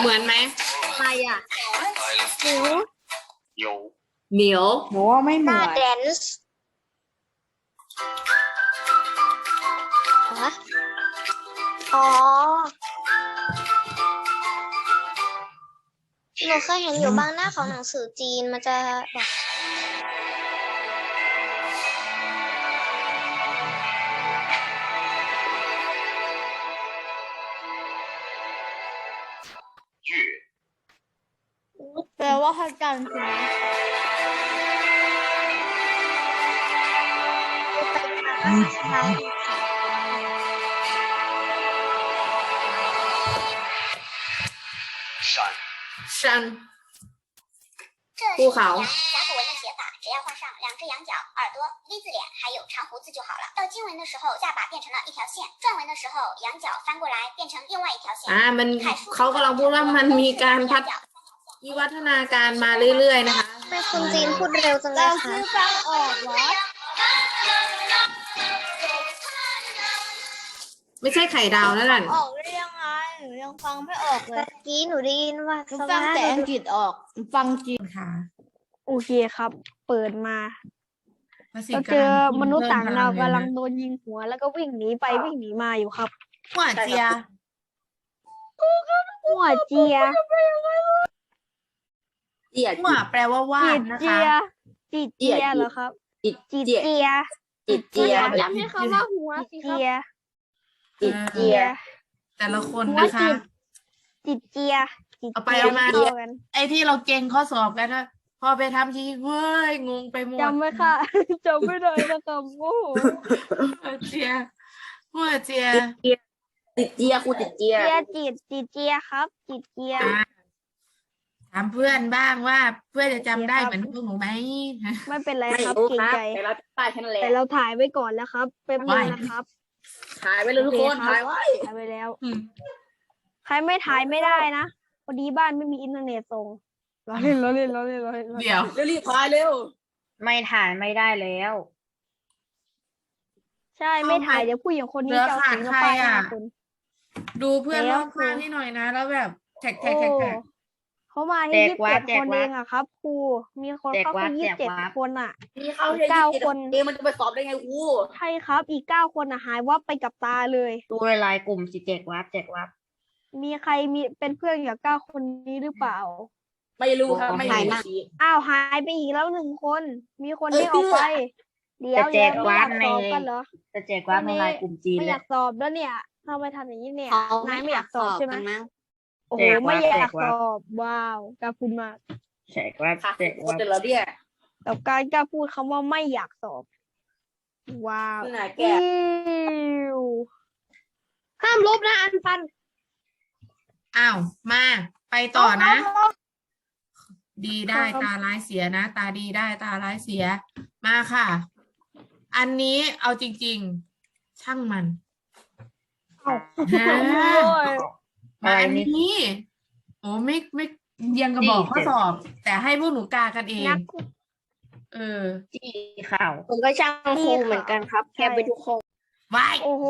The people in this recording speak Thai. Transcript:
เหมือนไหมใครอะหนู有เหนียวหนูว่าไม่เหหมืน้าอนแดนซ์ฮะอ๋อหนูเคยเห็นอยู่บ้างหน้าของหนังสือจีนมันจะแบบ 月，对我还感你？你，山，山。 ชัน 这不好甲骨文的写法，只要画上两只羊角、耳朵、V 字脸，还有长胡子就好了。到经文的时候，下巴变成了一条线；篆文的时候，羊角翻过来变成另外一条线。 อ่ามัน 楷书 เขากำลังพูดว่ามันมีการพัฒ 羊角 วิวัฒนาการมาเรื่อยๆนะคะ ทำไมคนจีนพูดเร็วจังเลย เรา คะ คือฟังออกเหรอ ไม่ใช่ไข่ดาวนั่นแหละ ออกได้ยังไงห นูยังฟังไม่ออกเลเมื่ยอกี้หนูได้ยินว่าหนูฟังแต่อังกฤษออกหนูฟังจีนค่ะโอเคครับ เปิดมาภาษีเรากเจอำมนุษย์ต่างดาวเพิ่มพกำลังเยนะโดนยิงหัว แล้วก็วิ่งหนีไปวิ่งหนีมาอยู่ครับหัวเจียหัวเจียเจียหัวแปลว่าวาจีดดนะเจีคะยจีดเจียเหรอครับ จิตจีดเจียเจียจิตเจียจำให้คำว่าหัวสิคเจีรับยจิตเจีย แต่ละคนหัวนะคะ จิตจีดเจียจีดเอาไปจียเอามาเข้กันไอ้ที่เราเก่งข้อสอบกันนะพอไปทำทีเว้ยงงไปหมดจำไม่ค่ะ จำไม่ได้นะครับโอ้โหหัวเจียหัวเจียจิตเจียครูจิตเจียเจียจีดจีดเจียครับจีดเจีย อะถามเพื่อนบ้างว่าเพื่อนจะจำได้ครับเหมือนพวกหนูไหม ไม่เป็นไรไม่ครับรู้เกรงครับใจ แต่เราป้ายแค่นั้นแหละแต่เราถ่ายไว้ก่อนแล้วครับเป็นนึงนะครับ ถ่ายไว้เลยทุกคนโอเคครับถ่ายไว้ ถ่ายไว้แล้วอืมใครไม่ถ่ายไม่ได้นะพอดีบ้านไม่มีอินเทอร์เน็ตส่งเราเล่นเราเล่นเราเล่นเราเล่นเดี๋ยวรีบๆถ่ายเร็ว ไม่ถ่ายไม่ได้แล้ว ใช่ไม่ถ่ายเดี๋ยวผู้หญิงคนนี้จะเอาสิงมาป้ายหน้าคุณ ดูเพื่อนแล้รวอบข้างครูให้หน่อยนะ แล้วแบบแท็กแท็โอ้กแท็กแท็ก เขามาแจที่กยี่สิบวาเจ็ร์ดปคนแจกวาเอร์ปงอะครับ ครู มีคนแจกเข้าวาแค่ร์ปยี่แจสิบกเจ็ดวาร์ปคนอะ มีเข้าแค่เก้ายี่สิบคน เองมันจะไปสอบได้ไงครูใช่ครับ อีกเก้าคนอะหายวับไปกับตาเลย ดูลายกลุ่มสิแจกวับแจกวับ มีใครมีเป็นเพื่อนกับเก้าคนนี้หรือเปล่า ไม่รู้ครับไม่ถ่ายรู้มาสิอ้าวหายไปอีกแล้วหนึ่งคน มีคนเอ้ย ที่ออกไป เดี๋ยวจะแจเดี๋ยกวไม่อยากวาร์ปในสอบกันเหรอ จะแจกวับในลายกลุ่มจีนไม่เลอยยากสอบแล้วเนี่ยทำไมทำอย่างนี้เนี่ย เขานายไม่อยากสอบใช่ไหมกันมั้งโอ้โหแจกวะไม่อยากแจกวะสอบว้าวกล้าพูดมากแจกวับค่ะแจกควันบเดียวเหรอเนี่ยกับการกล้าพูดคำว่าไม่อยากสอบ ว้าวนี่นะแกอิวห้ามลบนะอันปันอ้าวมา ไปต่อนะดีได้ตาร้ายเสียนะ ตาดีได้ตาร้ายเสีย มาค่ะ อันนี้เอาจริง ๆ ช่างมันเอ้าฮะโอ้ย มาอันนี้ โอ้ไม่ไม่ยังกระบอกข้อสอบ แต่ให้พวกหนูกากันเองนักเออจีข่าวผมก็ช่างครูเหมือนกันครับ แค่ไปทุกคนไว้โอ้โห